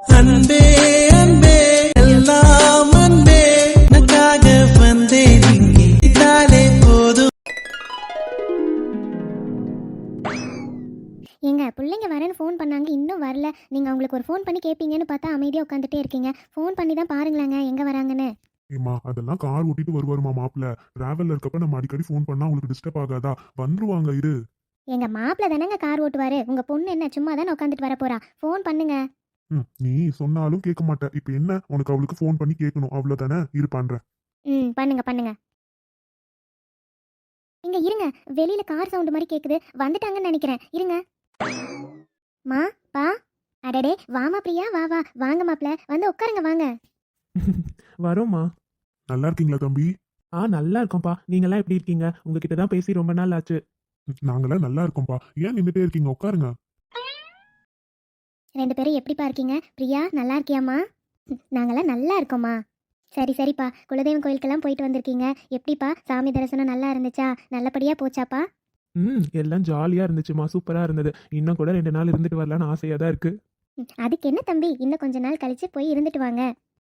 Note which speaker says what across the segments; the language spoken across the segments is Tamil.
Speaker 1: அன்பே அன்பே எல்லாம் அன்பே. உனக்காக வந்தேன் இங்கே. இதாலே போதும்.
Speaker 2: ஏங்க பிள்ளைங்க வரேன்னு ஃபோன் பண்ணாங்க இன்னும் வரல. நீங்கள் அவங்களுக்கு ஒரு ஃபோன் பண்ணி கேட்பீங்கன்னு பார்த்தா அமைதியாக உட்காந்துட்டே இருக்கீங்க. ஃபோன் பண்ணி தான் பாருங்களேங்க எங்கே வராங்கன்னு.
Speaker 3: ஏம்மா அதெல்லாம் கார் ஓட்டிட்டு வருவாருமா மாப்பிள்ள. டிராவல்ல இருக்கப்ப நம்ம அடிக்கடி ஃபோன் பண்ணா உங்களுக்கு டிஸ்டர்ப் ஆகாதா? வந்துருவாங்க இரு.
Speaker 2: எங்கள் மாப்பிள்ள தானேங்க கார் ஓட்டுவார். உங்கள் பொண்ணு என்ன சும்மா தானே உட்காந்துட்டு வர போறா ஃபோன் பண்ணுங்க.
Speaker 3: ம், நீ சொன்னாலும் கேட்க மாட்ட. இப்ப என்ன? உனக்கு அவளுக்கு ஃபோன் பண்ணி கேட்கணும். அவ்வளவுதானே? இரு பண்றேன்
Speaker 2: ம் பண்ணுங்க பண்ணுங்க. இங்க இருங்க. வெளியில கார் சவுண்ட் மாதிரி கேக்குது. வந்துட்டாங்கன்னு நினைக்கிறேன். இருங்க. மா பா. அடடே வாமா பிரியா. வா வா. வாங்க மாப்ள வந்து உட்காருங்க வாங்க.
Speaker 4: வரோம்மா.
Speaker 3: நல்லா இருக்கீங்களா தம்பி?
Speaker 4: ஆ நல்லா இருக்கோம்ப்பா. நீங்களாம் எப்படி இருக்கீங்க? உங்ககிட்ட தான் பேசி ரொம்ப நாள் ஆச்சு.
Speaker 3: நாங்களாம் நல்லா இருக்கோம்ப்பா. ஏன் நின்னுட்டே இருக்கீங்க? உட்காருங்க.
Speaker 2: ரெண்டு பேரும் எப்படிப்பா இருக்கீங்க? பிரியா நல்லா இருக்கியாம்மா? ம், நாங்கெல்லாம் நல்லா இருக்கோம்மா. சரி சரிப்பா. குலதெய்வம் கோயிலுக்கெல்லாம் போயிட்டு வந்திருக்கீங்க. எப்படிப்பா? சாமி தரிசனம் நல்லா இருந்துச்சா? நல்லபடியா போச்சாப்பா?
Speaker 4: ம் எல்லாம் ஜாலியாக இருந்துச்சுமா சூப்பராக இருந்தது. இன்னும் கூட ரெண்டு நாள் இருந்துட்டு வரலான்னு ஆசையாக தான் இருக்கு.
Speaker 2: ம், அதுக்கு என்ன தம்பி? இன்னும் கொஞ்ச நாள் கழிச்சு போய் இருந்துட்டு வாங்க.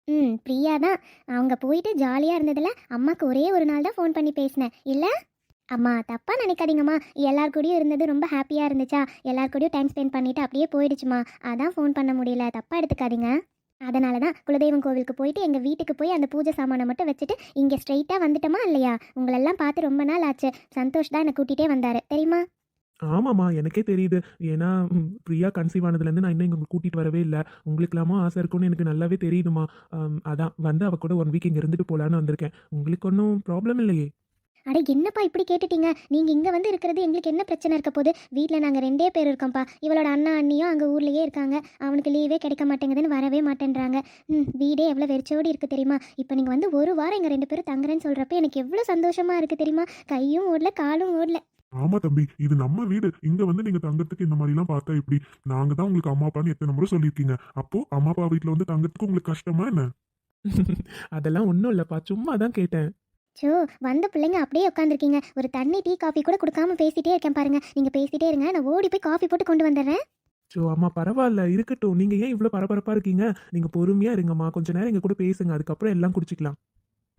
Speaker 2: ம் பிரியா தான். அவங்க போயிட்டு ஜாலியாக இருந்ததில் அம்மாக்கு ஒரே ஒரு நாள் தான் ஃபோன் பண்ணி பேசினேன். இல்லை? அம்மா தப்பாக நினைக்காதீங்கம்மா. எல்லார் கூடயும் இருந்தது ரொம்ப ஹாப்பியாக இருந்துச்சா? எல்லார் கூடயும் டைம் ஸ்பெண்ட் பண்ணிட்டு அப்படியே போயிடுச்சுமா. அதான் ஃபோன் பண்ண முடியல. தப்பாக எடுத்துக்காதீங்க. அதனால தான் குலதெய்வம் கோவிலுக்கு போயிட்டு எங்கள் வீட்டுக்கு போய் அந்த பூஜை சாமானை மட்டும் வச்சுட்டு இங்கே ஸ்ட்ரைட்டாக வந்துட்டோமா இல்லையா? உங்களெல்லாம் பார்த்து ரொம்ப நாள் ஆச்சு. சந்தோஷ் தான் என்னை கூட்டிகிட்டே வந்தார். தெரியுமா?
Speaker 4: ஆமாம்மா எனக்கே தெரியுது. ஏன்னா ம், பிரியா கன்சீவ் ஆனதுலேருந்து நான் இன்னும் இங்கே கூட்டிகிட்டு வரவே இல்லை. உங்களுக்கெல்லாமா ஆசை இருக்கும்னு எனக்கு நல்லாவே தெரியுதுமா அதான் வந்து அவ கூட ஒன் வீக் இங்கே இருந்துட்டு போகலான்னு வந்திருக்கேன். உங்களுக்கு ஒன்றும் ப்ராப்ளம் இல்லையே?
Speaker 2: அட என்னப்பா இப்படி கேட்டுட்டீங்க? நீங்கள் இங்கே வந்து இருக்கிறது எங்களுக்கு என்ன பிரச்சனை இருக்க போது வீட்டில் நாங்கள் ரெண்டே பேர் இருக்கோம்ப்பா. இவளோட அண்ணா அண்ணியும் அங்கே ஊர்லேயே இருக்காங்க. அவனுக்கு லீவே கிடைக்க மாட்டேங்குதுன்னு வரவே மாட்டேன்றாங்க. ம் வீடே எவ்வளோ வெறிச்சோடி இருக்குது தெரியுமா? இப்போ நீங்கள் வந்து ஒரு வாரம் எங்கள் ரெண்டு பேரும் தங்குறேன்னு சொல்கிறப்ப எனக்கு எவ்வளோ சந்தோஷமாக இருக்குது தெரியுமா? கையும் ஓடல காலும் ஓடல.
Speaker 3: ஆமா தம்பி இது நம்ம வீடு. இங்க வந்து நீங்க தங்கறதுக்கு இந்த மாதிரி எல்லாம் பார்த்தா எப்படி? நாங்க தான் உங்களுக்கு அம்மா அப்பான்னு எத்தனை முறை சொல்லியிருக்கீங்க. அப்போ அம்மா அப்பா வீட்ல வந்து தங்கறதுக்கு உங்களுக்கு கஷ்டமா என்ன?
Speaker 4: அதெல்லாம் ஒன்றும் இல்லைப்பா. சும்மா தான் கேட்டேன்.
Speaker 2: ஸோ வந்த பிள்ளைங்க அப்படியே உட்காந்துருக்கீங்க ஒரு தண்ணி டீ காஃபி கூட கொடுக்காம பேசிட்டே இருக்கேன் பாருங்க. நீங்கள் பேசிட்டே இருங்க. நான் ஓடி போய் காஃபி போட்டு கொண்டு வந்துடுறேன்.
Speaker 4: ஸோ அம்மா பரவாயில்ல. இருக்கட்டும். நீங்கள் ஏன் இவ்வளோ பரபரப்பாக இருக்கீங்க? நீங்கள் பொறுமையாக இருங்கம்மா. கொஞ்ச நேரம் எங்கள் கூட பேசுங்க. அதுக்கப்புறம் எல்லாம் குடிச்சிக்கலாம்.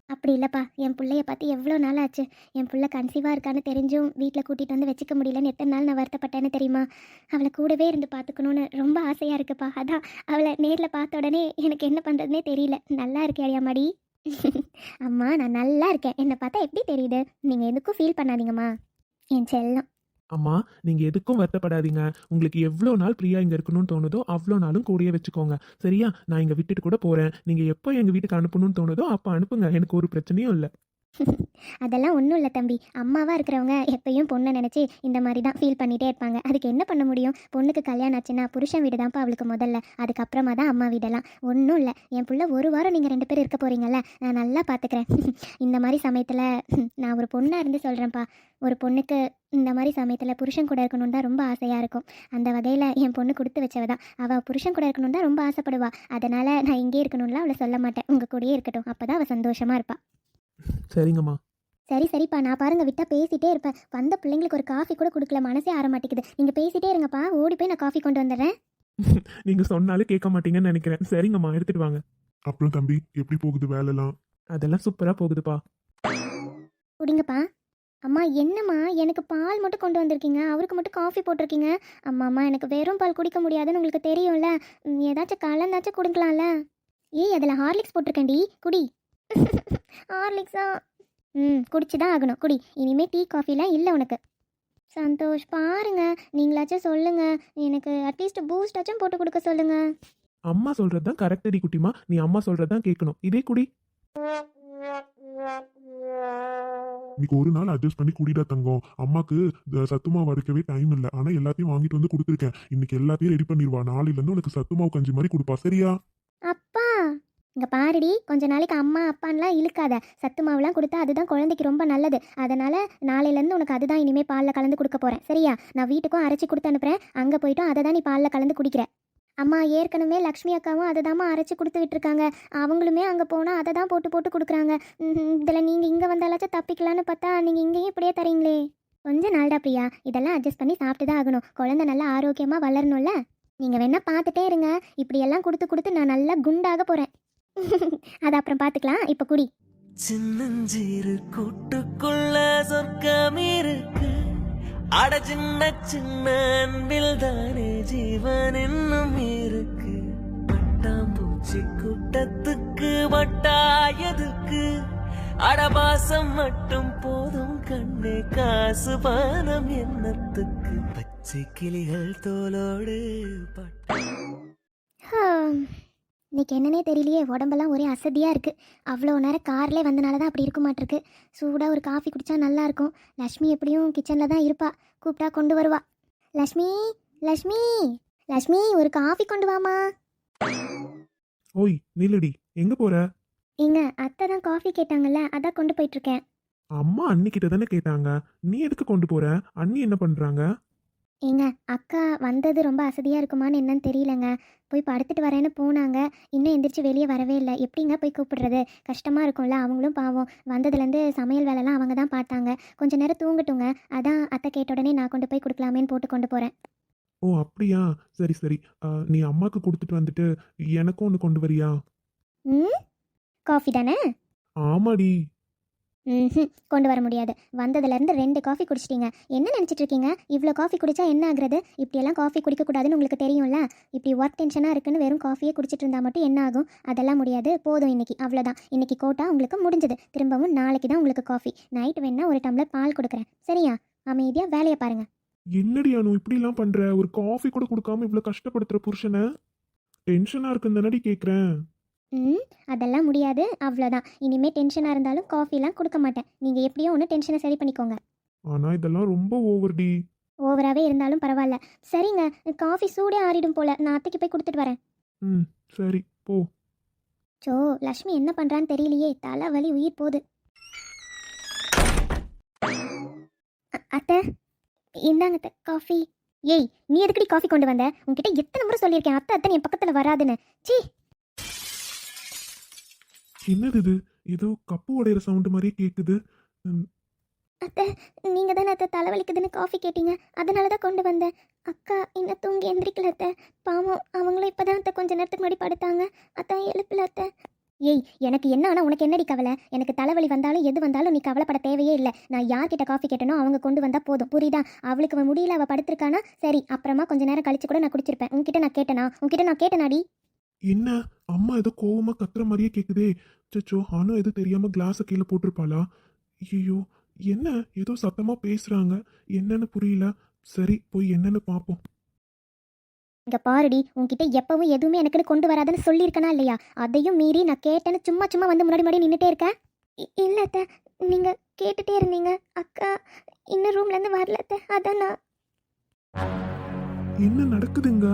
Speaker 2: அப்படி இல்லைப்பா. என் பிள்ளைய பார்த்து எவ்வளோ நாள் ஆச்சு. என் பிள்ளை கன்சீவாக இருக்கான்னு தெரிஞ்சும் வீட்டில் கூட்டிகிட்டு வந்து வச்சுக்க முடியலன்னு எத்தனை நாள் நான் வருத்தப்பட்டேன்னு தெரியுமா? அவளை கூடவே இருந்து பார்த்துக்கணுன்னு ரொம்ப ஆசையாக இருக்குப்பா. அதான் அவளை நேரில் பார்த்த உடனே எனக்கு என்ன பண்ணுறதுனே தெரியல. நல்லா இருக்கியா மாடி அம்மா நான் நல்லா இருக்கேன். என்னை பார்த்தா எப்படி தெரியுது? நீங்கள் எதுக்கும் ஃபீல் பண்ணாதீங்கம்மா. என் செல்லம்.
Speaker 4: அம்மா நீங்கள் எதுக்கும் வருத்தப்படாதீங்க. உங்களுக்கு எவ்வளோ நாள் பிரியா இங்கே இருக்கணும்னு தோணுதோ அவ்வளோ நாளும் கூடயே வச்சுக்கோங்க. சரியா? நான் இங்கே விட்டுட்டு கூட போகிறேன் நீங்கள் எப்போ எங்கள் வீட்டுக்கு அனுப்பணும்னு தோணுதோ அப்போ அனுப்புங்க. எனக்கு ஒரு பிரச்சனையும் இல்லை.
Speaker 2: அதெல்லாம் ஒன்றும் இல்லை தம்பி. அம்மாவாக இருக்கிறவங்க எப்பயும் பொண்ணை நினச்சி இந்த மாதிரி தான் ஃபீல் பண்ணிகிட்டே இருப்பாங்க. அதுக்கு என்ன பண்ண முடியும்? பொண்ணுக்கு கல்யாணம் ஆச்சுன்னா புருஷன் வீடு தான்ப்பா அவளுக்கு முதல்ல. அதுக்கப்புறமா தான் அம்மா வீடெல்லாம். ஒன்றும் இல்லை. என் பிள்ளை ஒரு வாரம் நீங்கள் ரெண்டு பேரும் இருக்க போகிறீங்கல்ல நான் நல்லா பார்த்துக்கிறேன் இந்த மாதிரி சமயத்தில் நான் ஒரு பொண்ணாக இருந்து சொல்கிறேன்ப்பா ஒரு பொண்ணுக்கு இந்த மாதிரி சமயத்தில் புருஷன் கூட இருக்கணும் தான் ரொம்ப ஆசையாக இருக்கும். அந்த வகையில் என் பொண்ணு கொடுத்து வச்சவ தான் அவள் புருஷன் கூட இருக்கணும் தான் ரொம்ப ஆசைப்படுவா. அதனால் நான் இங்கே இருக்கணும்லாம் அவளை சொல்ல மாட்டேன். உங்கள் கூடயே இருக்கட்டும். அப்போ தான் அவள் சந்தோஷமாக இருப்பாள்
Speaker 4: சரிங்கம்மா.
Speaker 2: சரி சரிப்பா. நான் பாருங்க விட்டா பேசிட்டே இருப்பேன். வந்த பிள்ளைங்களுக்கு ஒரு காஃபி கூட கொடுக்கல. மனசே ஆற மாட்டேங்குது. நீங்க பேசிட்டே இருங்கப்பா. ஓடி போய் நான் காஃபி கொண்டு வந்துடுறேன்.
Speaker 4: நீங்கள் சொன்னாலும் கேட்க மாட்டீங்கன்னு நினைக்கிறேன். சரிங்கம்மா எடுத்துகிட்டு வாங்க.
Speaker 3: அப்புறம் தம்பி எப்படி போகுது வேலைலாம்?
Speaker 4: அதெல்லாம் சூப்பராக போகுதுப்பா.
Speaker 2: குடிங்கப்பா. அம்மா என்னம்மா? எனக்கு பால் மட்டும் கொண்டு வந்திருக்கீங்க. அவருக்கு மட்டும் காஃபி போட்டிருக்கீங்க. அம்மா அம்மா எனக்கு வெறும் பால் குடிக்க முடியாதுன்னு உங்களுக்கு தெரியும்ல. ம், ஏதாச்சும் கலந்தாச்சும் கொடுக்கலாம்ல. ஏய் அதில் ஹார்லிக்ஸ் போட்டிருக்கேன்டி. குடி. ஹார்லிக்ஸா ம் குடிச்சு தான் ஆகணும். குடி. இனிமே டீ காஃபிலாம் இல்லை உனக்கு. சந்தோஷ் பாருங்க. நீங்களாச்சும் சொல்லுங்க. எனக்கு அட்லீஸ்ட் பூஸ்டாச்சும் போட்டு கொடுக்க சொல்லுங்க.
Speaker 4: அம்மா சொல்கிறது தான் கரெக்டடி குட்டிமா. நீ அம்மா சொல்கிறது தான் கேட்கணும். இதே குடி.
Speaker 3: இன்னைக்கு ஒரு நாள் அட்ஜஸ்ட் பண்ணி குடிடா தங்கம். அம்மாக்கு இந்த சத்துமாவு வறுக்கவே டைம் இல்லை. ஆனா எல்லாத்தையும் வாங்கிட்டு வந்து கொடுத்துருக்கேன். இன்னைக்கு எல்லாத்தையும் ரெடி பண்ணிடுவா நாளையில இருந்து உனக்கு சத்துமாவு கஞ்சி மாதிரி கொடுப்பா. சரியா?
Speaker 2: அப்பா இங்கே பாருடி கொஞ்ச நாளைக்கு அம்மா அப்பான்லாம் இழுக்காத. சத்து மாவுலாம் கொடுத்தா அதுதான் குழந்தைக்கு ரொம்ப நல்லது. அதனால் நாளையிலேருந்து உனக்கு அதுதான் இனிமே பாலில் கலந்து கொடுக்க போகிறேன் சரியா? நான் வீட்டுக்கும் அரைச்சி கொடுத்து அனுப்புகிறேன் அங்கே போயிட்டும் அதை தான் நீ பாலில் கலந்து குடிக்கிற. அம்மா ஏற்கனவே லக்ஷ்மி அக்காவும் அதை தாம்மா அரைச்சி கொடுத்து விட்டுருக்காங்க. அவங்களுமே அங்கே போனால் அதை தான் போட்டு போட்டு கொடுக்குறாங்க. இதில் நீங்கள் இங்கே வந்தாலாச்சும் தப்பிக்கலான்னு பார்த்தா நீங்கள் இங்கேயும் இப்படியே தரீங்களே. கொஞ்ச நாள்டா பிரியா. இதெல்லாம் அட்ஜஸ்ட் பண்ணி சாப்பிட்டு தான் ஆகணும். குழந்தை நல்லா ஆரோக்கியமாக வளரணும்ல? நீங்கள் வேணால் பார்த்துட்டே இருங்க. இப்படியெல்லாம் கொடுத்து கொடுத்து நான் நல்லா குண்டாக போகிறேன் அது அப்புறம் பார்த்துக்கலாம் இப்போ குடி.
Speaker 5: சின்னஞ்சிறு கூட்டுக்குள்ள சொர்க்கம் இருக்கு. அட சின்ன சின்ன அன்பில் தானே ஜீவன் இன்னும் இருக்கு. பட்டாம்பூச்சி கூட்டத்துக்கு வட்டாயதுக்கு அடபாசம் மட்டும் போதும். கண்ணே காசு பானம் எண்ணத்துக்கு பச்சை கிளிகள் தோலோடு பட்ட.
Speaker 2: இன்னைக்கு என்னன்னே தெரியலையே உடம்பெல்லாம் ஒரே அசதியாக இருக்குது அவ்வளோ நேரம் கார்லேயே வந்தனால தான் அப்படி இருக்க மாட்டிருக்கு. சூடாக ஒரு காஃபி குடித்தா நல்லா இருக்கும். லக்ஷ்மி எப்படியும் கிச்சனில் தான் இருப்பா. கூப்பிட்டா கொண்டு வருவா. லக்ஷ்மி லக்ஷ்மி லக்ஷ்மி ஒரு காஃபி கொண்டு வாமா
Speaker 4: ஓய் நில்லுடி. எங்க போற?
Speaker 2: ஏங்க அத்தை தான் காஃபி கேட்டாங்கல்ல அதான் கொண்டு போயிட்டுருக்கேன்
Speaker 4: அம்மா அண்ணிக்கிட்ட தானே கேட்டாங்க. நீ எதுக்கு கொண்டு போற? அண்ணி என்ன பண்றாங்க?
Speaker 2: ஏங்க அக்கா வந்தது ரொம்ப அசதியாக இருக்குமான்னு என்னன்னு தெரியலங்க. போய் படுத்துட்டு வரேன்னு போனாங்க. இன்னும் எந்திரிச்சு வெளியே வரவே இல்லை. எப்படிங்க போய் கூப்பிடுறது? கஷ்டமாக இருக்கும்ல. அவங்களும் பாவம். வந்ததுலேருந்து சமையல் வேலைலாம் அவங்க தான் பார்த்தாங்க. கொஞ்ச நேரம் தூங்கட்டுங்க. அதான் அத்தை கேட்ட உடனே நான் கொண்டு போய் கொடுக்கலாமேன்னு போட்டு கொண்டு போகிறேன்
Speaker 4: ஓ அப்படியா? சரி சரி. நீ அம்மாக்கு கொடுத்துட்டு வந்துட்டு எனக்கும் ஒன்று கொண்டு வரியா?
Speaker 2: ம்? காஃபி தானே?
Speaker 4: ஆமாடி.
Speaker 2: ம் கொண்டு வர முடியாது. வந்ததுலேருந்து ரெண்டு காஃபி குடிச்சிட்டீங்க. என்ன நினச்சிட்டு இருக்கீங்க இவ்வளோ காஃபி குடிச்சா என்ன ஆகுறது? இப்படியெல்லாம் காஃபி குடிக்கக்கூடாதுன்னு உங்களுக்கு தெரியும்ல? இப்படி ஒர்க் டென்ஷனாக இருக்குன்னு வெறும் காஃபியே குடிச்சிட்டு இருந்தால் மட்டும் என்ன ஆகும்? அதெல்லாம் முடியாது. போதும் இன்னைக்கு. அவ்வளோதான் இன்னைக்கு கோட்டா உங்களுக்கு முடிஞ்சது. திரும்பவும் நாளைக்கு தான் உங்களுக்கு காஃபி நைட் வேணா ஒரு டம்ளர் பால் கொடுக்குறேன். சரியா? அமைதியாக வேலையை பாருங்க.
Speaker 4: என்னடி அனு இப்படிலாம் பண்ணுற ஒரு காஃபி கூட கொடுக்காம இவ்வளோ கஷ்டப்படுத்துகிற புருஷனை? டென்ஷனாக இருக்குன்னு தானடி கேட்குறேன்
Speaker 2: ம் அதெல்லாம் முடியாது. அவ்வளோதான். இனிமேல் டென்ஷனாக இருந்தாலும் காஃபிலாம் கொடுக்க மாட்டேன். நீங்கள் எப்படியோ ஒன்று டென்ஷனை சரி பண்ணிக்கோங்க.
Speaker 4: ஆனா இதெல்லாம் ரொம்ப ஓவர்டி
Speaker 2: ஓவராகவே இருந்தாலும் பரவாயில்ல. சரிங்க. காஃபி சூடே ஆறிடும் போல. நான் அத்தைக்கு போய் கொடுத்துட்டு வரேன்.
Speaker 4: ம் சரி. போ.
Speaker 2: சோ லக்ஷ்மி என்ன பண்றான்னு தெரியலையே. தலை வலி உயிர் போகுது. அ- அத்தை இந்தாங்க அத்தை காஃபி ஏய் நீ எதுக்கடி காஃபி கொண்டு வந்த? உன்கிட்ட எத்தனை முறை சொல்லியிருக்கேன். அத்தை அத்தை என் பக்கத்துல வராதுன்னு. சீ
Speaker 4: என்னது இது? ஏதோ கப்பு உடையிற சவுண்டு மாதிரி கேட்குது
Speaker 2: அத்தை நீங்க தானே அத்தை தலைவலிக்குதுன்னு காஃபி கேட்டீங்க. அதனால தான் கொண்டு வந்தேன். அக்கா இன்னும் தூங்கி எந்திரிக்கல அத்தை. பாவம் அவங்களும் இப்பதான் அத்தை கொஞ்ச நேரத்துக்கு முன்னாடி படுத்தாங்க. அத்தான் எழுப்பல அத்தை. ஏய் எனக்கு என்ன உனக்கு என்னடி கவலை? எனக்கு தலைவலி வந்தாலும் எது வந்தாலும் நீ கவலைப்பட தேவையே இல்லை. நான் யார்கிட்ட காஃபி கேட்டனோ அவங்க கொண்டு வந்தா போதும். புரியுதா? அவளுக்கு முடியல அவள் படுத்திருக்கானா? சரி அப்புறமா கொஞ்ச நேரம் கழிச்சு கூட நான் குடிச்சிருப்பேன். உன்கிட்ட நான் கேட்டனா? உன்கிட்ட நான் கேட்டனாடி?
Speaker 4: என்ன? அம்மா ஏதோ கோவமா கத்துற மாதிரியே கேக்குதே. சச்சோ அனு எதுவும் தெரியாம கிளாஸை கீழே போட்டிருப்பாளா? ஐயோ என்ன? ஏதோ சத்தமா பேசுறாங்க. என்னன்னு புரியல. சரி போய் என்னன்னு பாப்போம்.
Speaker 2: இங்க பாருடி உன்கிட்ட எப்பவும் எதுவுமே எனக்குன்னு கொண்டு வராதுன்னு சொல்லியிருக்கனா இல்லையா? அதையும் மீறி நான் கேட்டேன்னு சும்மா சும்மா வந்து முன்னாடி முன்னாடி நின்றுட்டே இருக்க இ- இல்ல அத்தை நீங்க கேட்டுட்டே இருந்தீங்க. அக்கா இன்னும் ரூம்ல இருந்து வரல அத்தை. அதான் நான்.
Speaker 4: என்ன நடக்குதுங்க?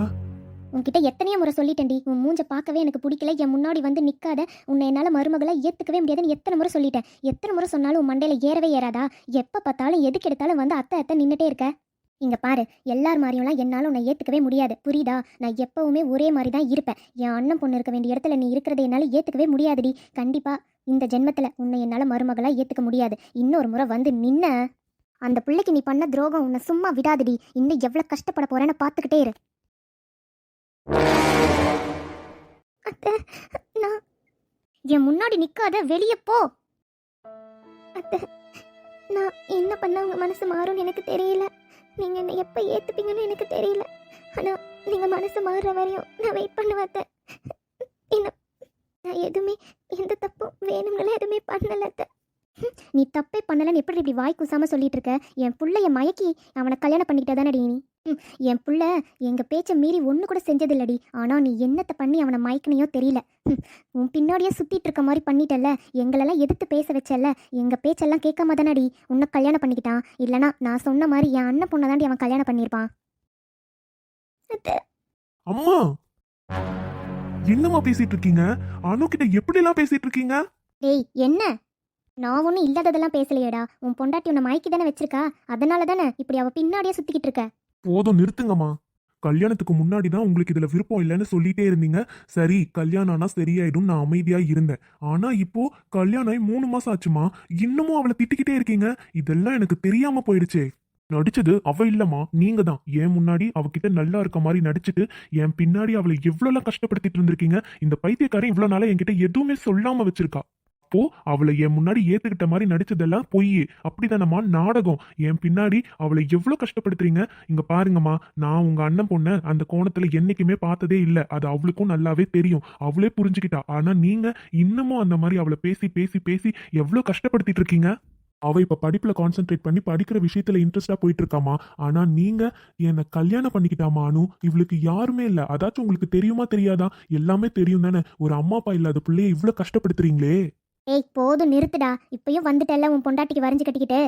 Speaker 2: உன்கிட்ட எத்தனையோ முறை சொல்லிட்டேன்டி. உன் மூஞ்ச பார்க்கவே எனக்கு பிடிக்கல. என் முன்னாடி வந்து நிக்காத. உன்னை என்னால மருமகளை ஏத்துக்கவே முடியாதுன்னு எத்தனை முறை சொல்லிட்டேன். எத்தனை முறை சொன்னாலும் உன் மண்டையில ஏறவே ஏறாதா? எப்ப பார்த்தாலும் எதுக்கு எடுத்தாலும் வந்து அத்தை அத்தை நின்னுட்டே இருக்க? இங்க பாரு எல்லார் மாதிரியும்லாம் என்னால உன்னை ஏத்துக்கவே முடியாது. புரியுதா? நான் எப்பவுமே ஒரே மாதிரி தான் இருப்பேன். என் அண்ணன் பொண்ணு இருக்க வேண்டிய இடத்துல நீ இருக்கிறத என்னால ஏத்துக்கவே முடியாதுடி. கண்டிப்பா இந்த ஜென்மத்துல உன்னை என்னால மருமகளா ஏத்துக்க முடியாது. இன்னொரு முறை வந்து நின்ன. அந்த பிள்ளைக்கு நீ பண்ண துரோகம் உன்னை சும்மா விடாதடி. இன்னும் எவ்வளவு கஷ்டப்பட போறேன்னு பார்த்துக்கிட்டே இரு. அத்தை நான் என் முன்னாடி நிக்காத வெளியே போ. அத்தை நான் என்ன பண்ண உங்க மனசு மாறும்னு எனக்கு தெரியல. நீங்க என்னை எப்ப ஏத்துப்பீங்கன்னு எனக்கு தெரியல. ஆனா நீங்க மனசு மாறுற வரையும் நான் வெயிட் பண்ணுவேன் அத்தை. என்ன நான் எதுவுமே எந்த தப்பும் வேணும்னால எதுவுமே பண்ணல அத்தை. நீ தப்பே பண்ணலன்னு எப்படி இப்படி வாய் கூசாம சொல்லிட்டு இருக்க? என் புள்ளைய மயக்கி அவனை கல்யாணம் பண்ணிக்கிட்டே தானே நீ? என் புள்ள எங்க பேச்சை மீறி ஒன்று கூட செஞ்சதில்லடி. ஆனா நீ என்னத்தை பண்ணி அவனை மயக்கினையோ தெரியல. உன் பின்னாடியே சுத்திட்டு இருக்க மாதிரி பண்ணிட்டல்ல. எங்களெல்லாம் எதிர்த்து பேச வச்சல்ல. எங்க பேச்செல்லாம் கேட்காம தானடி உன்னை கல்யாணம் பண்ணிக்கிட்டான். இல்லனா நான் சொன்ன மாதிரி என் அண்ணன் பொண்ணை தாண்டி அவன் கல்யாணம் பண்ணியிருப்பான்.
Speaker 4: அம்மா! என்னம்மா பேசிட்டு இருக்கீங்க? அனு கிட்ட எப்படி எல்லாம் பேசிட்டு இருக்கீங்க?
Speaker 2: டேய் என்ன? நான் ஒன்றும் இல்லாததெல்லாம் பேசலையேடா. உன் பொண்டாட்டி உன்னை மயக்கி தானே வச்சிருக்கா? அதனால தானே இப்படி அவ பின்னாடியே சுத்திக்கிட்டு இருக்க?
Speaker 4: போதும் நிறுத்துங்கம்மா. கல்யாணத்துக்கு முன்னாடி தான் உங்களுக்கு இதுல விருப்பம் இல்லைன்னு சொல்லிட்டே இருந்தீங்க. சரி கல்யாணம் ஆனா சரியாயிடும் நான் அமைதியா இருந்தேன். ஆனா இப்போ கல்யாணம் ஆகி மூணு மாசம் ஆச்சுமா இன்னமும் அவளை திட்டிக்கிட்டே இருக்கீங்க. இதெல்லாம் எனக்கு தெரியாம போயிடுச்சே. நடிச்சது அவ இல்லம்மா நீங்க தான். என் முன்னாடி அவகிட்ட நல்லா இருக்க மாதிரி நடிச்சுட்டு என் பின்னாடி அவளை எவ்வளவு கஷ்டப்படுத்திட்டு இருந்திருக்கீங்க? இந்த பைத்தியக்காரன் இவ்வளவு நாளா என்கிட்ட எதுவுமே சொல்லாம வச்சிருக்கா. அப்போ அவளை என் முன்னாடி ஏத்துக்கிட்ட மாதிரி நடிச்சதெல்லாம் பொய். அப்படிதானம்மா நாடகம். என் பின்னாடி அவளை எவ்வளவு கஷ்டப்படுத்துறீங்க? இங்க பாருங்கம்மா நான் உங்க அண்ணன் பொண்ண அந்த கோணத்துல என்னைக்குமே பார்த்ததே இல்ல. அது அவளுக்கும் நல்லாவே தெரியும். அவளே புரிஞ்சுக்கிட்டா. ஆனா நீங்க இன்னமும் அந்த மாதிரி அவளை பேசி பேசி பேசி எவ்வளவு கஷ்டப்படுத்திட்டு இருக்கீங்க? அவ இப்ப படிப்புல கான்சென்ட்ரேட் பண்ணி படிக்கிற விஷயத்துல இன்ட்ரெஸ்டா போயிட்டு இருக்காமா ஆனா நீங்க என்னை கல்யாணம் பண்ணிக்கிட்டாமானு இவளுக்கு யாருமே இல்ல. அதாச்சும் உங்களுக்கு தெரியுமா தெரியாதா? எல்லாமே தெரியும் தானே. ஒரு அம்மா அப்பா இல்லாத பிள்ளைய இவ்வளவு கஷ்டப்படுத்துறீங்களே.
Speaker 2: ஏய் போதும் நிறுத்துடா. இப்பயும் வந்துட்டல்ல உன் பொண்டாட்டிக்கு வரைஞ்சு கட்டிக்கிட்டு?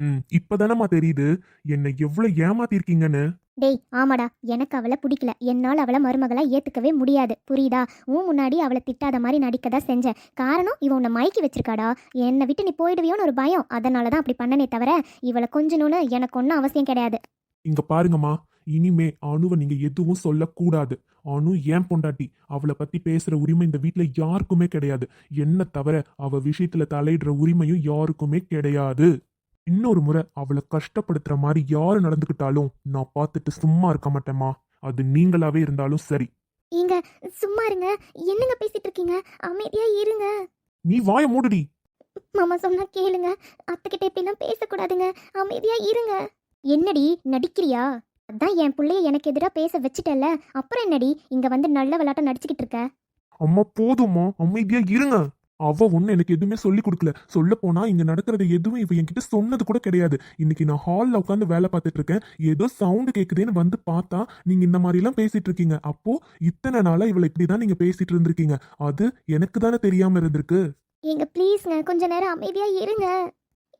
Speaker 4: ம் இப்பதானம்மா தெரியுது. என்னை எவ்வளவு ஏமாத்திருக்கீங்கன்னு.
Speaker 2: டேய் ஆமாடா. எனக்கு அவளை பிடிக்கல. என்னால் அவளை மருமகளா ஏத்துக்கவே முடியாது. புரியுதா? உன் முன்னாடி அவளை திட்டாத மாதிரி நடிக்க தான் செஞ்சேன். காரணம் இவன் உன்னை மயக்கி வச்சிருக்காடா. என்னை விட்டு நீ போயிடுவியோன்னு ஒரு பயம். அதனால தான் அப்படி பண்ணனே தவிர இவளை கொஞ்சணும்னு எனக்கு ஒன்றும் அவசியம் கிடையாது.
Speaker 4: இங்க பாருங்கம்மா. இனிமே அணுவை நீங்க எதுவும் சொல்லக்கூடாது. அனு ஏன் பொண்டாட்டி? அவளை பத்தி பேசுற உரிமை இந்த வீட்ல யாருக்குமே கிடையாது. என்ன தவிர அவ விஷயத்துல தலையிடுற உரிமையும் யாருக்குமே கிடையாது. இன்னொரு முறை அவளை கஷ்டப்படுத்துற மாதிரி யாரு நடந்துக்கிட்டாலும் நான் பார்த்துட்டு சும்மா இருக்க மாட்டேம்மா. அது நீங்களாவே இருந்தாலும் சரி.
Speaker 2: இங்க சும்மா இருங்க. என்னங்க பேசிட்டு இருக்கீங்க? அமைதியா இருங்க.
Speaker 4: நீ வாய மூடுடி.
Speaker 2: மாமா சொன்னா கேளுங்க. அத்தைக்கிட்ட இப்படிலாம் பேசக்கூடாதுங்க. அமைதியா இருங்க. என்னடி நடிக்கிறியா? அதான் என் புள்ளைய எனக்கு எதிராக பேச வச்சுட்டல அப்புறம் என்னடி இங்க வந்து நல்ல விளையாட்டம் நடிச்சுக்கிட்டு இருக்க?
Speaker 4: அம்மா போதும்மா. அமைதியா இருங்க. அவ ஒண்ணு எனக்கு எதுவுமே சொல்லி கொடுக்கல. சொல்ல போனா இங்க நடக்கிறது எதுவும் இவ என்கிட்ட சொன்னது கூட கிடையாது. இன்னைக்கு நான் ஹால்ல உட்காந்து வேலை பார்த்துட்டு இருக்கேன். ஏதோ சவுண்ட் கேக்குதேன்னு வந்து பார்த்தா நீங்க இந்த மாதிரி எல்லாம் பேசிட்டு இருக்கீங்க. அப்போ இத்தனை நாளா இவளை இப்படிதான் நீங்க பேசிட்டு இருந்திருக்கீங்க. அது எனக்கு தானே தெரியாம இருந்திருக்கு.
Speaker 2: ஏங்க ப்ளீஸ்ங்க கொஞ்ச நேரம் அமைதியா இருங்க.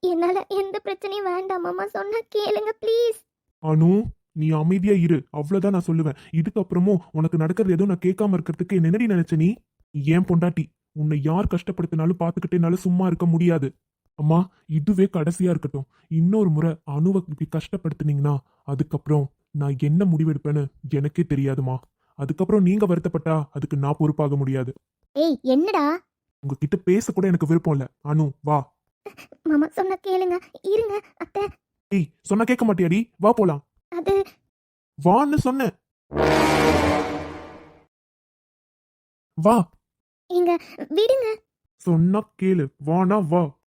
Speaker 2: என்னால எந்த பிரச்சனையும் வேண்டாம். மாமா சொன்னா கேளுங்க ப்ளீஸ்
Speaker 4: அனு நீ அமைதியா இரு. அவ்வளவுதான் நான் சொல்லுவேன். இதுக்கப்புறமும் உனக்கு நடக்கிறது எதுவும் நான் கேட்காம இருக்கிறதுக்கு என்னடி நினைச்ச நீ? ஏன் பொண்டாட்டி? உன்னை யார் கஷ்டப்படுத்தினாலும் பார்த்துக்கிட்டே என்னால சும்மா இருக்க முடியாது. அம்மா இதுவே கடைசியா இருக்கட்டும். இன்னொரு முறை அணுவை இப்படி கஷ்டப்படுத்துனீங்கன்னா அதுக்கப்புறம் நான் என்ன முடிவெடுப்பேன்னு எனக்கே தெரியாதுமா. அதுக்கப்புறம் நீங்க வருத்தப்பட்டா அதுக்கு நான் பொறுப்பாக முடியாது.
Speaker 2: ஏய் என்னடா?
Speaker 4: உங்ககிட்ட பேச கூட எனக்கு விருப்பம் இல்ல. அனு வா.
Speaker 2: மாமா சொன்னா கேளுங்க. இருங்க அத்தை.
Speaker 4: ஏய் சொன்னா கேட்க மாட்டியாடி? வா போலாம்.
Speaker 2: அது
Speaker 4: வான்னு சொன்னேன். வா.
Speaker 2: இங்க விடுங்க.
Speaker 4: சொன்னா கேளு. வானா வா.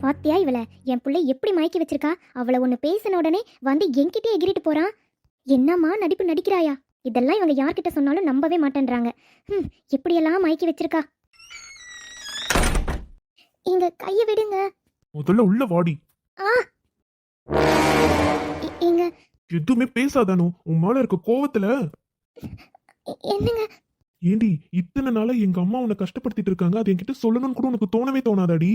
Speaker 2: பாத்தியா இவள? என் புள்ளை எப்படி மயக்கி வச்சிருக்கா? அவளை ஒன்று பேசின உடனே வந்து என்கிட்டே எகிரிட்டு போறான் என்னம்மா நடிப்பு நடிக்கிறாயா? இதெல்லாம் இவங்க யார்கிட்ட சொன்னாலும் நம்பவே மாட்டேன்றாங்க. ம் எப்படியெல்லாம் மயக்கி வச்சிருக்கா? இங்க கையை விடுங்க.
Speaker 4: முதல்ல உள்ள வாடி.
Speaker 2: இ- இங்க
Speaker 4: எதுவுமே பேசாதானு. உன் மேல இருக்க கோவத்துல.
Speaker 2: என்னங்க?
Speaker 4: ஏண்டி இத்தனை நாளா எங்க அம்மா உன்னை கஷ்டப்படுத்திட்டு இருக்காங்க. அது என்கிட்ட சொல்லணும்னு கூட உனக்கு தோணவே தோணாதாடி?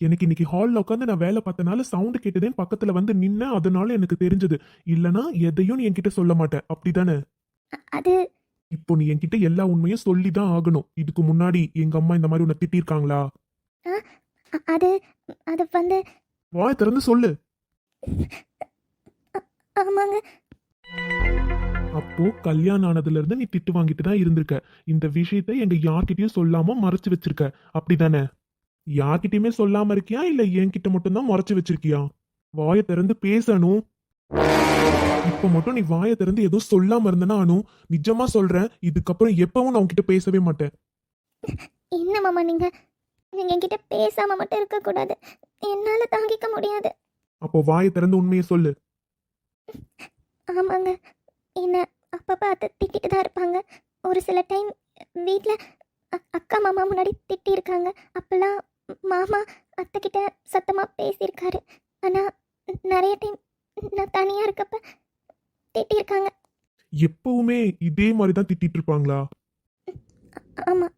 Speaker 4: எனக்கு இன்னைக்கு ஹால்ல உட்காந்து நான் வேலை பார்த்தனால சவுண்ட் கேட்டதேன்னு பக்கத்துல வந்து நின்ன அதனால எனக்கு தெரிஞ்சது. இல்லனா எதையும் நீ என்கிட்ட சொல்ல மாட்டேன் அப்படிதானே?
Speaker 2: அது
Speaker 4: இப்போ நீ என்கிட்ட எல்லா உண்மையும் சொல்லி தான் ஆகணும். இதுக்கு முன்னாடி எங்க அம்மா இந்த மாதிரி உன்னை திட்டிருக்காங்களா?
Speaker 2: அது அது வந்து
Speaker 4: வாய் திறந்து சொல்லு.
Speaker 2: ஆமாங்க.
Speaker 4: அப்போ கல்யாணம் ஆனதுல இருந்து நீ திட்டு வாங்கிட்டு தான் இருந்திருக்க. இந்த விஷயத்த எங்க யார்கிட்டயும் சொல்லாம மறைச்சு வச்சிருக்க. அப்படிதானே? யார்கிட்டயுமே சொல்லாம இருக்கியா? இல்ல என்கிட்ட மட்டும் தான் மறைச்சு வச்சிருக்கியா? வாயை திறந்து பேசணும் இப்ப மட்டும் நீ வாயை திறந்து எதுவும் சொல்லாம இருந்தனா அனு? நிஜமா சொல்றேன் இதுக்கப்புறம் எப்பவும் நான் உன்கிட்ட பேசவே மாட்டேன்.
Speaker 2: என்ன மாமா நீங்க? நீங்க என்கிட்ட பேசாம மட்டும் இருக்கக்கூடாது. என்னால தாங்கிக்க முடியாது.
Speaker 4: அப்போ வாயை திறந்து உண்மையை சொல்லு.
Speaker 2: ஆமாங்க. என்ன அப்பப்போ அத்தை திட்டிட்டு தான் இருப்பாங்க. ஒரு சில டைம் வீட்டில் அக்கா மாமா முன்னாடி திட்டியிருக்காங்க அப்போல்லாம் மாமா அத்தைக்கிட்ட சத்தமாக பேசியிருக்காரு. ஆனால் நிறைய டைம் நான் தனியாக இருக்கப்ப திட்டியிருக்காங்க
Speaker 4: எப்பவுமே இதே மாதிரி தான் திட்டிட்டு இருப்பாங்களா?
Speaker 2: ஆமாம்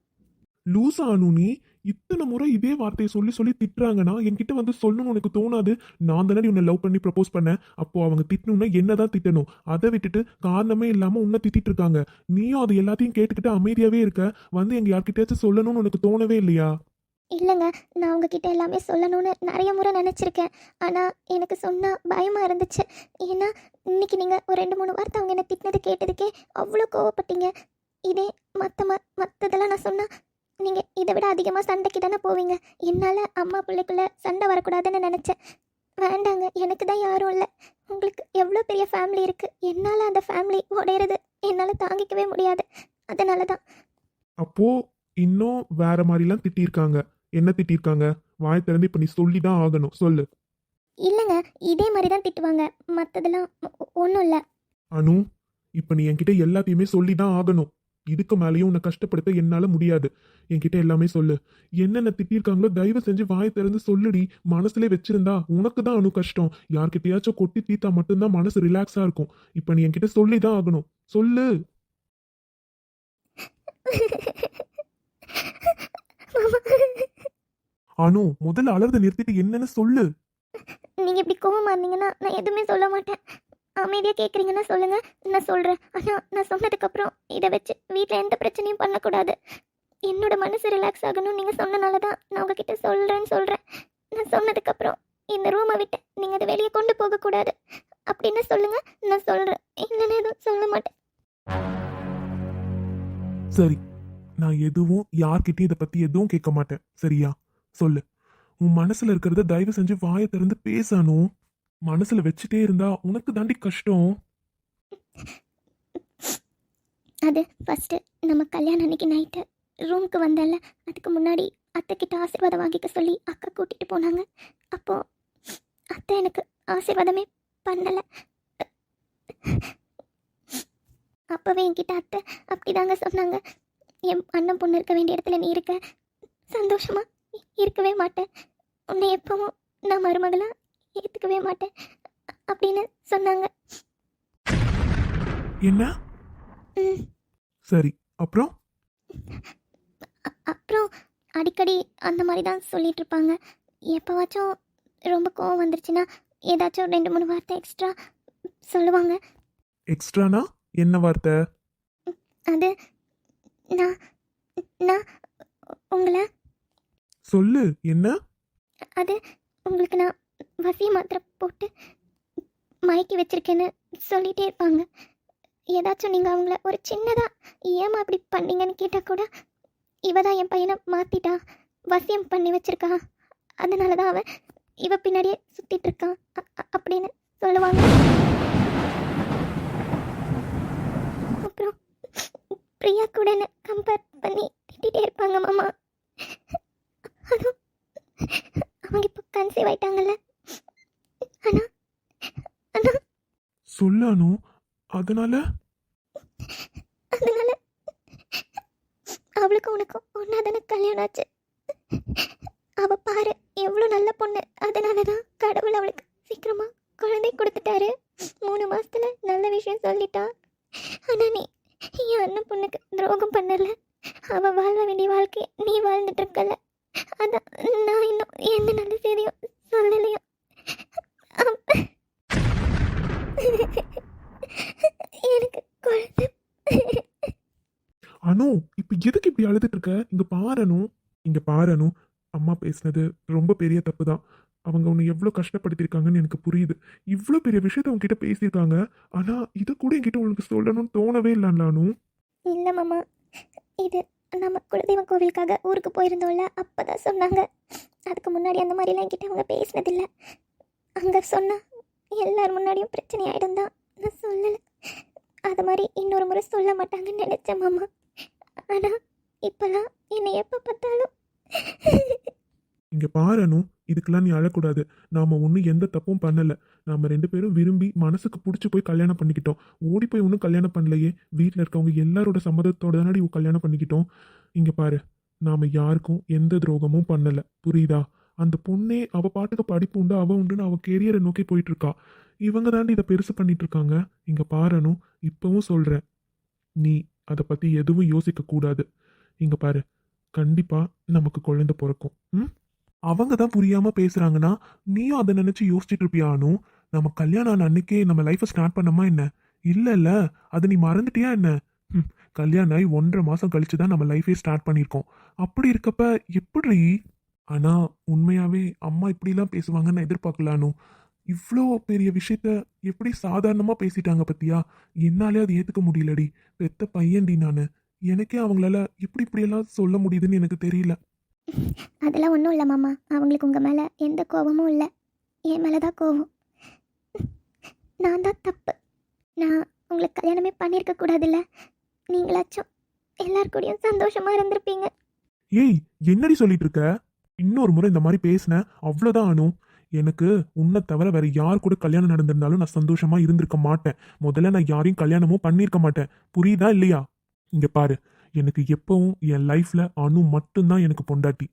Speaker 4: லூசா அனு நீ இத்தனை முறை இதே வார்த்தையை சொல்லி சொல்லி திட்டுறாங்கன்னா என்கிட்ட வந்து சொல்லணும்னு உனக்கு தோணாது. நான் தானே உன்னை லவ் பண்ணி ப்ரப்போஸ் பண்ணேன். அப்போ அவங்க திட்டணும்னா என்னதான் திட்டணும்? அதை விட்டுட்டு காரணமே இல்லாம உன்னை திட்டிட்டு இருக்காங்க. நீயும் அது எல்லாத்தையும் கேட்டுக்கிட்டு அமைதியாவே இருக்க. வந்து எங்க யார்கிட்டயாச்சும் சொல்லணும்னு உனக்கு தோணவே இல்லையா?
Speaker 2: இல்லைங்க நான் உங்ககிட்ட எல்லாமே சொல்லணும்னு நிறைய முறை நினச்சிருக்கேன். ஆனால் எனக்கு சொன்னால் பயமாக இருந்துச்சு. ஏன்னா இன்னைக்கு நீங்கள் ஒரு ரெண்டு மூணு வார்த்தை அவங்க என்னை திட்டினது கேட்டதுக்கே அவ்வளோ கோவப்பட்டீங்க. இதே மற்ற ம மற்றதெல்லாம் நான் சொன்னால் நீங்கள் இதை விட அதிகமாக சண்டைக்கு தானே போவீங்க? என்னால் அம்மா பிள்ளைக்குள்ளே சண்டை வரக்கூடாதுன்னு நினச்சேன். வேண்டாங்க எனக்கு தான் யாரும் இல்லை. உங்களுக்கு எவ்வளோ பெரிய ஃபேமிலி இருக்குது என்னால் அந்த ஃபேமிலி உடையிறது என்னால் தாங்கிக்கவே முடியாது. அதனால தான்.
Speaker 4: அப்போ இன்னும் வேற மாதிரிலாம் திட்டியிருக்காங்க. என்ன திட்டியிருக்காங்க? வாய் திறந்து இப்ப நீ சொல்லி தான் ஆகணும். சொல்லு.
Speaker 2: இல்லைங்க இதே மாதிரி தான் திட்டுவாங்க மற்றதெல்லாம் ஒன்றும் இல்லை.
Speaker 4: அனு இப்ப நீ என்கிட்ட எல்லாத்தையுமே சொல்லி தான் ஆகணும். இதுக்கு மேலேயும் உன்னை கஷ்டப்படுத்த என்னால் முடியாது. என்கிட்ட எல்லாமே சொல்லு. என்னென்ன திட்டிருக்காங்களோ தயவு செஞ்சு வாய் திறந்து சொல்லுடி. மனசுல வச்சிருந்தா உனக்கு தான் அணு கஷ்டம். யார்கிட்டயாச்சும் கொட்டி தீத்தா மட்டும்தான் மனசு ரிலாக்ஸாக இருக்கும். இப்போ நீ என்கிட்ட சொல்லி தான் ஆகணும். சொல்லு. அனு முதல்ல அலறத நிறுத்திட்டு என்னன்னு சொல்லு.
Speaker 2: நீங்கள் இப்படி கோவமா இருந்தீங்கன்னா நான் எதுவுமே சொல்ல மாட்டேன். அமைதியாக கேட்குறீங்கன்னா சொல்லுங்கள் நான் சொல்கிறேன் ஆனால் நான் சொன்னதுக்கப்புறம் இதை வச்சு வீட்டில் எந்த பிரச்சனையும் பண்ணக்கூடாது. என்னோட மனசு ரிலாக்ஸ் ஆகணும்னு நீங்கள் சொன்னனால தான் நான் உங்ககிட்ட சொல்கிறேன்னு சொல்கிறேன் நான் சொன்னதுக்கப்புறம் இந்த ரூமை விட்டு நீங்கள் அதை வெளியே கொண்டு போகக்கூடாது அப்படின்னு சொல்லுங்கள் நான் சொல்கிறேன் இல்லைன்னா எதுவும் சொல்ல மாட்டேன்.
Speaker 4: சரி. நான் எதுவும் யார்கிட்டயும் இதை பற்றி எதுவும் கேட்க மாட்டேன். சரியா? சொல்லு. உன் மனசில் இருக்கிறத தயவு செஞ்சு வாயை திறந்து பேசணும். மனசுல வச்சுட்டே இருந்தா உனக்கு தாண்டி கஷ்டம்.
Speaker 2: அது ஃபஸ்ட்டு நம்ம கல்யாணம் அன்னைக்கு நைட்டு ரூமுக்கு வந்தேன்ல அதுக்கு முன்னாடி அத்தை கிட்ட ஆசீர்வாதம் வாங்கிக்க சொல்லி அக்கா கூட்டிகிட்டு போனாங்க. அப்போது அத்தை எனக்கு ஆசீர்வாதமே பண்ணலை. அப்போவே என்கிட்ட அத்தை அப்படிதாங்க சொன்னாங்க. என் அண்ணன் பொண்ணு இருக்க வேண்டிய இடத்துல நீ இருக்க சந்தோஷமா இருக்கவே மாட்டேன். உன்னை எப்பவும் நான் மருமகளா ஏற்றுக்கவே மாட்டேன் அப்படின்னு சொன்னாங்க.
Speaker 4: என்ன? சரி அப்புறம்?
Speaker 2: அப்புறம் அடிக்கடி அந்த மாதிரி தான் சொல்லிட்டு இருப்பாங்க. எப்போவாச்சும் ரொம்ப கோவம் வந்துருச்சுன்னா ஏதாச்சும் ரெண்டு மூணு வார்த்தை எக்ஸ்ட்ரா சொல்லுவாங்க.
Speaker 4: எக்ஸ்ட்ரானா என்ன வார்த்தை?
Speaker 2: அது நான் நான் உங்களை
Speaker 4: சொல்லு என்ன?
Speaker 2: அது உங்களுக்கு நான் வசி மாத்திரை போட்டு மயக்கி வச்சிருக்கேன்னு சொல்லிட்டே இருப்பாங்க. ஏதாச்சும் நீங்கள் அவங்கள ஒரு சின்னதாக ஏமா அப்படி பண்ணீங்கன்னு கேட்டால் கூட இவ தான் என் பையனை மாற்றிட்டா வசியம் பண்ணி வச்சிருக்கா. அதனால தான் அவன் இவ பின்னாடியே சுற்றிட்டு இருக்கான் அ- அப்படின்னு சொல்லுவாங்க. அப்புறம் பிரியா கூட என்ன கம்பேர் பண்ணி திட்டிகிட்டே இருப்பாங்க மாமா. அதுவும் அவங்க இப்போ கன்சீவ் ஆயிட்டாங்கல்ல. ஆனா ஆனா
Speaker 4: சொல்லு அனு அதனால?
Speaker 2: அதனால அவளுக்கும் உனக்கும் ஒன்றா தானே கல்யாணம் ஆச்சு? அவ பாரு எவ்வளோ நல்ல பொண்ணு. அதனால தான் கடவுள் அவளுக்கு சீக்கிரமா குழந்தை கொடுத்துட்டாரு. மூணு மாசத்துல நல்ல விஷயம் சொல்லிட்டா. ஆனா நீ என் அண்ணன் பொண்ணுக்கு துரோகம் பண்ணல. அவ வாழ வேண்டிய வாழ்க்கையை நீ வாழ்ந்துட்டு இருக்கல. அதான் நான் இன்னும் எந்த நல்ல செய்தியும் சொல்லலையும் எனக்கு குழந்தை.
Speaker 4: அனு இப்ப எதுக்கு இப்படி அழுதுட்டு இருக்க? இங்க பாரு அனு. இங்க பாரு அனு. அம்மா பேசுனது ரொம்ப பெரிய தப்பு தான் அவங்க உன்னை எவ்வளோ கஷ்டப்படுத்திருக்காங்கன்னு எனக்கு புரியுது. இவ்வளோ பெரிய விஷயத்த உன்கிட்ட பேசியிருக்காங்க. ஆனா இதை கூட என்கிட்ட உனக்கு சொல்லணும்னு தோணவே இல்லைல்ல அனு.
Speaker 2: இல்லை மாமா. இது நம்ம குலதெய்வ கோவிலுக்காக ஊருக்கு போயிருந்தோம்ல அப்போ தான் சொன்னாங்க. அதுக்கு முன்னாடி அந்த மாதிரிலாம் என்கிட்ட அவங்க பேசினதில்ல. அங்கே சொன்னால் எல்லார் முன்னாடியும் பிரச்சனை ஆகிடும் தான் நான் சொல்லலை. அது மாதிரி இன்னொரு முறை சொல்ல மாட்டாங்கன்னு நினச்சேன் மாமா. ஆனால் இப்போலாம் என்னை எப்போ பார்த்தாலும்
Speaker 4: இங்கே பாரு இதுக்கெல்லாம் நீ அழக்கூடாது. நாம் ஒன்றும் எந்த தப்பும் பண்ணலை. நாம் ரெண்டு பேரும் விரும்பி மனசுக்கு பிடிச்சி போய் கல்யாணம் பண்ணிக்கிட்டோம். ஓடி போய் ஒன்றும் கல்யாணம் பண்ணலையே. வீட்டில் இருக்கவங்க எல்லாரோட சம்மதத்தோட தானடி கல்யாணம் பண்ணிக்கிட்டோம். இங்கே பாரு நாம் யாருக்கும் எந்த துரோகமும் பண்ணலை. புரியுதா? அந்த பொண்ணே அவ பாட்டுக்கு படிப்பு உண்டு அவ உண்டுன்னு அவ கெரியரை நோக்கி போயிட்டு இருக்கா இவங்க தாண்டி இதை பெருசு பண்ணிட்டு இருக்காங்க இங்க பாருனு இப்பவும் சொல்றேன். நீ அதை பத்தி எதுவும் யோசிக்க கூடாது. இங்க பாரு கண்டிப்பா நமக்கு குழந்தை பிறக்கும். ம்? அவங்க தான் புரியாம பேசுறாங்கன்னா நீயும் அதை நினைச்சு யோசிச்சுட்டு இருப்பியானோ நம்ம கல்யாணம் ஆன அன்னைக்கே நம்ம லைஃப்பை ஸ்டார்ட் பண்ணோமா என்ன? இல்ல இல்ல அதை நீ மறந்துட்டியா என்ன? ம், கல்யாணம் ஆகி ஒன்றரை மாசம் கழிச்சு தான் நம்ம லைஃபே ஸ்டார்ட் பண்ணியிருக்கோம். அப்படி இருக்கப்ப எப்படி ஆனா உண்மையாவே அம்மா இப்படிலாம் பேசுவாங்கன்னு நான் எதிர்பார்க்கலானு? இவ்வளோ பெரிய விஷயத்த எப்படி சாதாரணமா பேசிட்டாங்க பத்தியா? என்னாலே அது ஏத்துக்க முடியலடி. பெத்த பையன்டி நானு. எனக்கே அவங்களால எப்படி இப்படியெல்லாம் சொல்ல முடியுதுன்னு எனக்கு தெரியல.
Speaker 2: அதெல்லாம் ஒன்றும் இல்லை மாமா. அவங்களுக்கு உங்கள் மேலே எந்த கோபமும் இல்லை. என் மேலே தான் கோவம் நான் தான் தப்பு. நான் உங்களுக்கு கல்யாணமே பண்ணியிருக்க கூடாதுல்ல. நீங்களாச்சும் எல்லார் கூடயும் சந்தோஷமா இருந்திருப்பீங்க.
Speaker 4: ஏய் என்னடி சொல்லிட்டு இருக்க? இன்னொரு முறை இந்த மாதிரி பேசினேன். அவ்வளோதான் அனு. எனக்கு உன்னை தவிர வேற யார் கூட கல்யாணம் நடந்திருந்தாலும் நான் சந்தோஷமா இருந்திருக்க மாட்டேன். முதல்ல நான் யாரையும் கல்யாணமும் பண்ணியிருக்க மாட்டேன். புரியுதா இல்லையா? இங்க பாரு. எனக்கு எப்பவும் என் லைஃப்ல அணு மட்டும்தான் எனக்கு பொண்டாட்டி.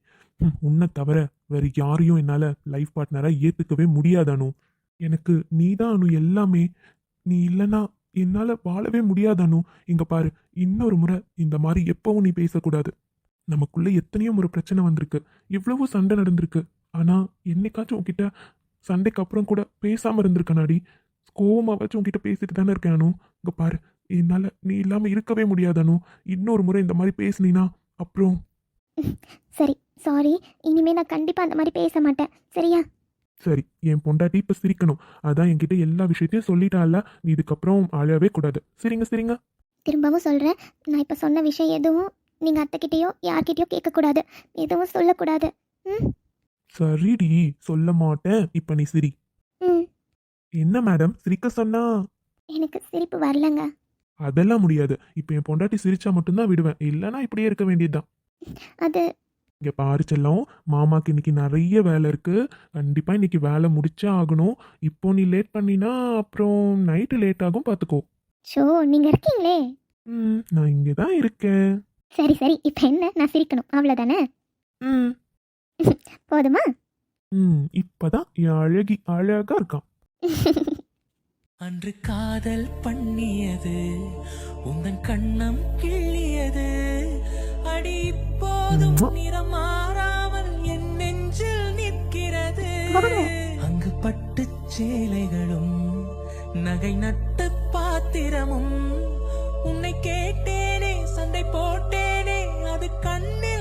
Speaker 4: உன்னை தவிர வேற யாரையும் என்னால லைஃப் பார்ட்னரா ஏத்துக்கவே முடியாது அனு. எனக்கு நீதான் அனு எல்லாமே. நீ இல்லைன்னா என்னால வாழவே முடியாது அனு. இங்க பாரு. இன்னொரு முறை இந்த மாதிரி எப்பவும் நீ பேசக்கூடாது. நமக்குள்ள எத்தனையோ ஒரு பிரச்சனை வந்திருக்கு. எவ்வளவோ சண்டை நடந்திருக்கு. ஆனா என்னைக்காச்சும் உன்கிட்ட சண்டைக்கு அப்புறம் கூட பேசாம இருந்திருக்கனாடி கோவமாவாச்சும் உன்கிட்ட பேசிட்டு தானே இருக்கேன் அனு. இங்க பாரு என்னால நீ இல்லாம இருக்கவே முடியாது அனு. இன்னொரு முறை இந்த மாதிரி பேசுனீனா அப்புறம்?
Speaker 2: சரி சாரி இனிமே நான் கண்டிப்பாக அந்த மாதிரி பேச மாட்டேன். சரியா?
Speaker 4: சரி என் பொண்டாட்டி இப்ப சிரிக்கணும். அதான் என்கிட்ட எல்லா விஷயத்தையும் சொல்லிட்டால நீ இதுக்கப்புறம் அழவே கூடாது. சரிங்க சரிங்க.
Speaker 2: திரும்பவும் சொல்கிறேன் நான் இப்போ சொன்ன விஷயம் எதுவும் நீங்கள் அத்தைக்கிட்டேயோ யார்கிட்டயோ கேட்கக்கூடாது. எதுவும் சொல்லக்கூடாது. ம்?
Speaker 4: சரிடி சொல்ல மாட்டேன். இப்ப நீ சிரி.
Speaker 2: ம்.
Speaker 4: என்ன மேடம்? சிரிக்க சொன்னா?
Speaker 2: எனக்கு சிரிப்பு வரலங்க.
Speaker 4: அதெல்லாம் முடியாது. இப்ப என் பொண்டாட்டி சிரிச்சா மட்டும்தான் விடுவேன். இல்லைன்னா இப்படியே இருக்க வேண்டியதுதான்.
Speaker 2: அது
Speaker 4: இங்க பாரு செல்லம். மாமாக்கு இன்னைக்கு நிறைய வேலை இருக்கு. கண்டிப்பா இன்னைக்கு வேலை முடிச்சே ஆகணும். இப்போ நீ லேட் பண்ணினா அப்புறம் நைட்டு லேட் ஆகும் பாத்துக்கோ.
Speaker 2: ஷோ நீங்கள் இருக்கீங்களே?
Speaker 4: ம் நான் இங்கே தான் இருக்கேன்.
Speaker 2: சரி சரி. இப்போ என்ன? நான் சிரிக்கணும். அவ்வளோதானே
Speaker 4: ம்.
Speaker 2: போதுமா?
Speaker 4: ம் இப்பதான் என் அழகி அழகா இருக்கான்.
Speaker 5: அன்று காதல் பண்ணியது உந்தன் கண்ணம் கிள்ளியது. அடி
Speaker 4: உம்மா.
Speaker 5: நிறம் மாறாமல் என் நெஞ்சில் நிற்கிறது. அங்கு பட்டு சேலைகளும் நகை நட்டு பாத்திரமும் உன்னை கேட்டேனே சண்டை போட்டேனே அது கண்ணே